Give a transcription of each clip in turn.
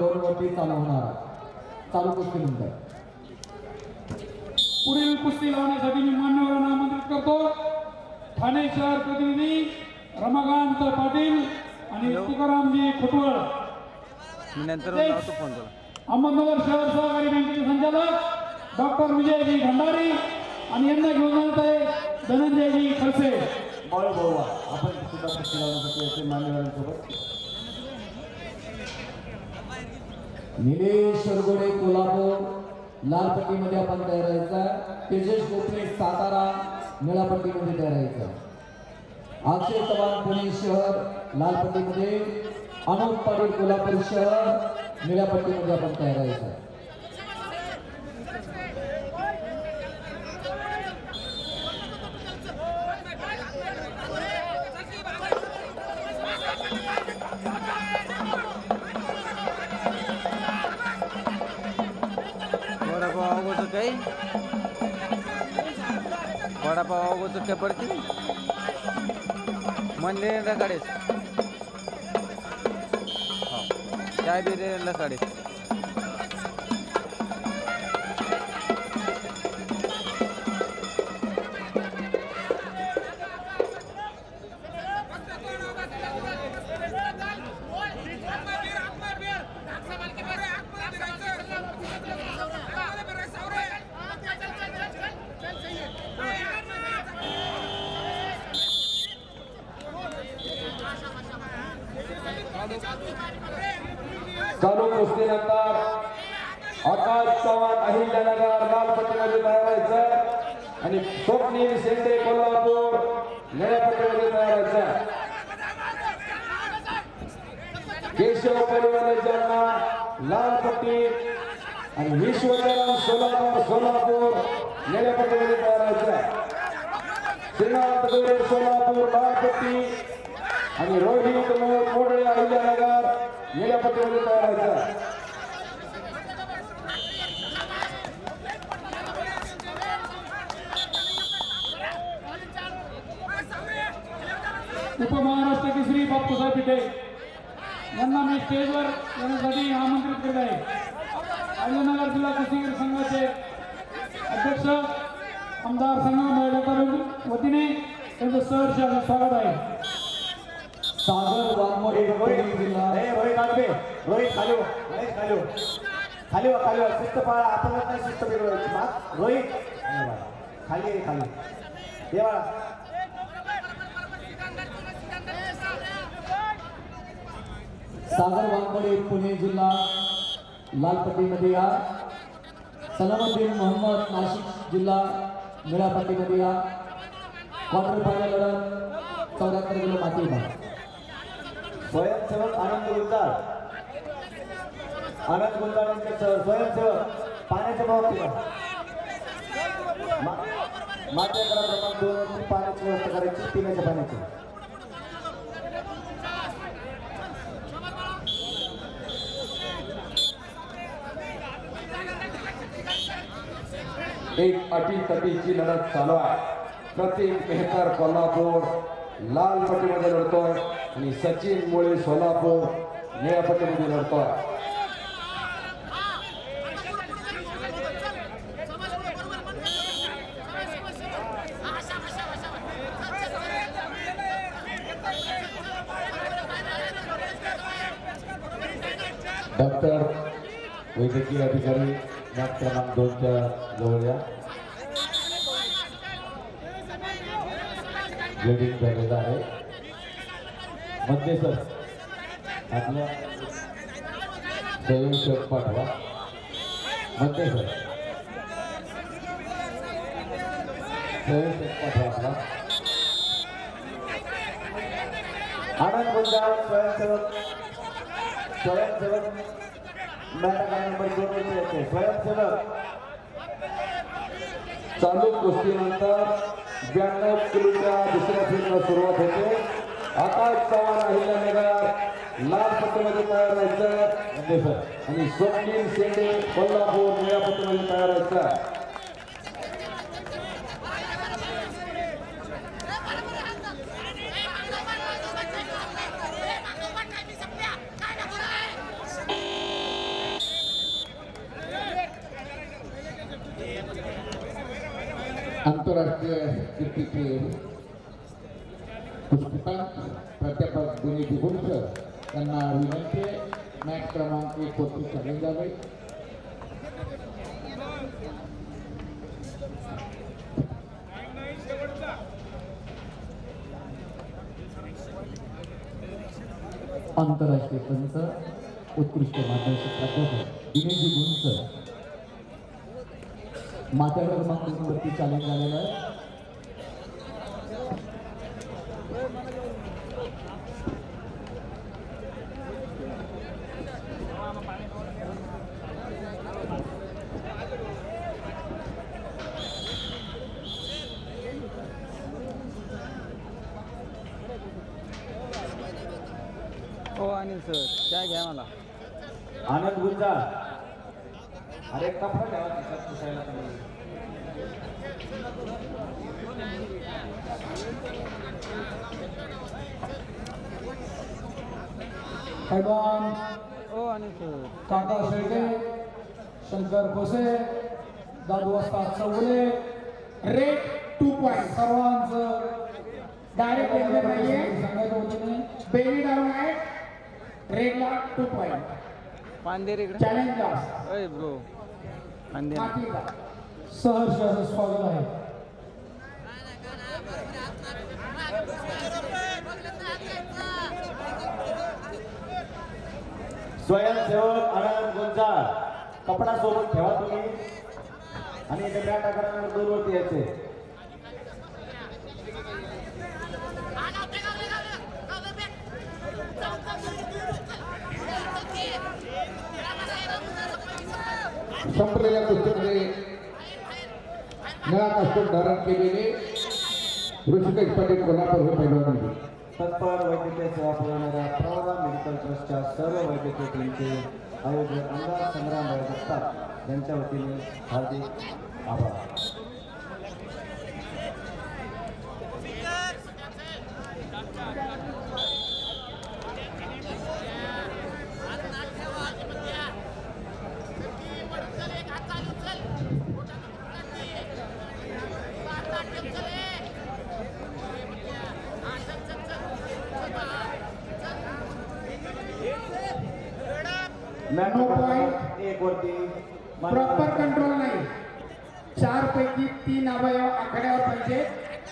दोन वरती चालू होणार. चालू कुस्ती नंतर. पुढील कुस्ती लावण्यासाठी मी मान्यवरांना आमंत्रित करतो. ठाणे शहर प्रतिनिधी रमाकांत पाटील आणि तुकारामजी खुटवळ. अहमदनगर शहर सहकारी बँकेचे संचालक डॉक्टर विजयजी भंडारी आणि यांना घेऊन जात आहे धनंजयजी खडसे. बळ बोलवा आपण सुद्धा कुस्ती लावण्यासाठी येते मान्यवरांसोबत निलेश सरगोडे कोल्हापूर. लालपट्टीमध्ये आपण तयार राहायचा. तेजस गोपे सातारा. निळापट्टीमध्ये तयार राहायचा. अक्षय चव्हाण पुणे शहर. लालपट्टीमध्ये अनुप पाटील कोल्हापूर शहर. निळापट्टीमध्ये आपण तयार राहायचा. वडापाव अगोदर ते पडतील. म्हणले काढेस हो. चाय बी रेला चालू कुस्तीनंतर आकाश चव्हाण अहिल्यानगर लाल पट्टीमध्ये तयार व्हायचं आणि स्वप्नील शेंडे कोल्हापूर निळ्या पट्टीमध्ये तयार व्हायचं केशव परिवार ज्यांना लाल पट्टी आणि विश्वचरण सोलापूर सोलापूर निळ्या पट्टीमध्ये तयार व्हायचं श्रीनाथ गोरे सोलापूर लाल पट्टी आणि रोहित मोडळे अहिल्यानगर निळ्या पट्टीमध्ये तयार व्हायचं केसरी बापूसाहेब पिठे यांना मी स्टेजवर येण्यासाठी आमंत्रित केलं आहे अहिल्यानगर जिल्हा कुस्तीगीर संघाचे अध्यक्ष आमदार संगम भाईच्या वतीने त्यांचं सहर्ष स्वागत आहे सागर वाघमोडे पुणे जिल्हा रोहित आडवे रोहित खाली. रोहित खाली. खाली खाली. शिस्त पाळा आपण नाही शिस्त बिघडवायची मा रोहित. खाली खाली ये सागर वाघमोडे पुणे जिल्हा लालपट्टीमध्ये या. सलामुद्दीन मोहम्मद नाशिक जिल्हा निळ्या या. क्वार्टर फायनल लढत चौऱ्याहत्तर किलो माती स्वयंसेवक आनंद गुंजाळ आनंद गुंजाळ यांचे स- स्वयंसेवक पाण्याच्या बाबतीत. माझ्याकडे क्रमांक दोन पाण्याची व्यवस्था करायची पिण्याच्या पाण्याची. एक अटी तटीची लढत चालू आहे. प्रतीक मेहतर कोल्हापूर, लाल पट्टीमध्ये लढतोय आणि सचिन मुळे सोलापूर निळ्या पट्टीमध्ये लढतोय. डॉक्टर वैद्यकीय अधिकारी मॅट क्रमांक दोनच्या जवळ या ब्लिडिंग झालेलं आहे मध्ये सर आपल्या स्वयंसेवक पाठवा मध्ये सर स्वयंसेवक पाठवा आपला आनंद गुंजाळ स्वयंसेवक स्वयंसेवक नाटक नंबर दोन येते स्वयंसेवक चालू कुस्तीनंतर ब्याण्णव किलोच्या दुसऱ्या फेरीला सुरुवात होते. आकाश चव्हाण अहिल्या नगर लाल पट्टीमध्ये तयार व्हायचं. आणि स्वप्नील शेंडे कोल्हापूर निळ्या पट्टीमध्ये तयार व्हायचं. आंतरराष्ट्रीय कीर्तीचे पुस्तकांत प्राध्यापक दिनेश गुरुसर त्यांना विनंती मॅच क्रमांक एक वरती चॅलेंज जावे आंतरराष्ट्रीय पंच उत्कृष्ट मार्गदर्शक प्राध्यापक दिनेशजी गुंसर मात्या क्रमांक वरती चॅलेंज झालेलं आहे. हो अनिल सर त्या घ्या मला. आनंद गुंजा अरे कपडा ठेवा खिशात पुसायला हो काका Shelke Shankar Khose Dadu Vastad Chougule rate two point सर्वांचं. डायरेक्ट नाहीये सांगायचं वतीने बेली डाऊन आहे. रेटला टू पॉईंट पांदेर चॅलेंज ब्रो. सहर्ष असं स्वागत आहे. स्वयंसेवक आनंद गुंजाळ कपडा सोबत ठेवा तुम्ही. आणि इथे बॅट आकारावर दूरवरती यायचे. संपलेल्या कुस्तीमध्ये निळा कास्टूम धारण केलेले. ऋषिकेश पाटील कोल्हापूर हे पैलवान तत्पर वैद्यकीय सेवा पुरवणाऱ्या प्रवरा मेडिकल ट्रस्टच्या सर्व वैद्यकीय टीमचे आयोजक आमदार संग्राम राय जगताप यांच्या वतीने हार्दिक आभार. क्रमांक point. एक वरती. प्रॉपर कंट्रोल नाही. चार पैकी तीन अवयव आखाड्यावर पाहिजे.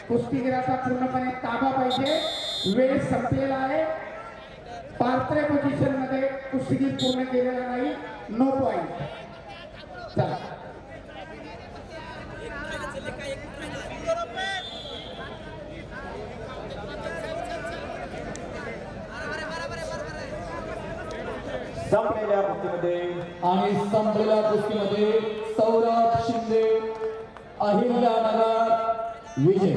कुस्तीगिराचा पूर्णपणे ताबा पाहिजे. वेळ संपलेला आहे. पार्त्रे पोझिशनमध्ये कुस्तीगीर पूर्ण केलेला नाही. नो पॉइंट चला. संपलेल्या कुस्तीमध्ये आणि संपलेल्या कुस्तीमध्ये सौरभ शिंदे अहिल्यानगर विजय.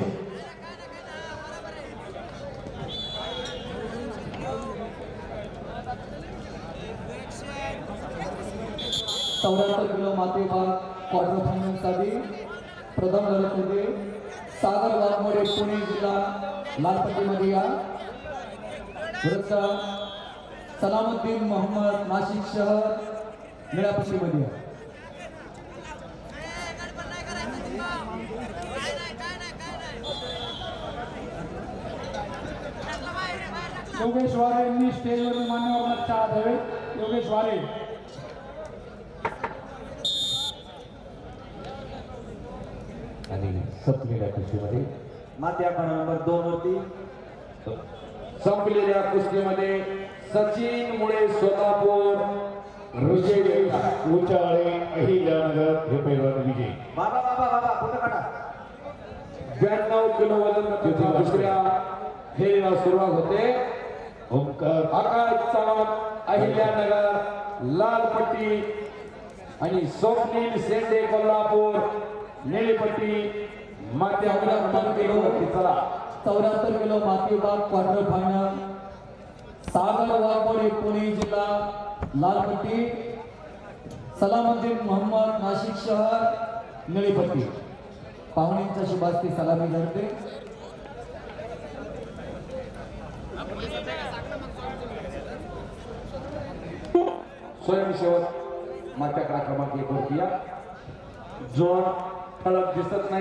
चौऱ्याहत्तर किलो माती भाग क्वार्टर फायनलसाठी प्रथम लढतमध्ये सागर वाघमोडे पुणे जिल्हा लालपट्टीमध्ये या. विरुद्ध सलामुद्दीन मोहम्मद नाशिक शहर निळापट्टीमध्ये या योगेश वारे यांनी स्टेजवर मान्यवरांना चहा द्यावे योगेश वारे. आणि संपलेल्या कुस्तीमध्ये. आखाडा नंबर दोन वरती संपलेल्या कुस्तीमध्ये सचिन मुळे सोलापूर उचाळे अहिल्यानगर हे पैलवान विजय. बाबा बाबा बाबा कुठं काढा. ब्याण्णव किलो वजन दुसऱ्या फेरीला सुरुवात होते. ओंकार. आकाश चव्हाण अहिल्यानगर लालपट्टी आणि स्वप्नील सेंडे कोल्हापूर. निळीपट्टी चला चौऱ्याहत्तर किलो माती विभाग क्वार्टर फायनल. सागर वाघवाडी पुणे जिल्हा लालपट्टी सलामुद्दीन मोहम्मद नाशिक शहर निळीपट्टी. पाहुण्यांच्या शुभास्ती सलामी धरते स्वयंसेवक मात्या क्रमांक एक वरती या. जोर ठळक दिसत नाही.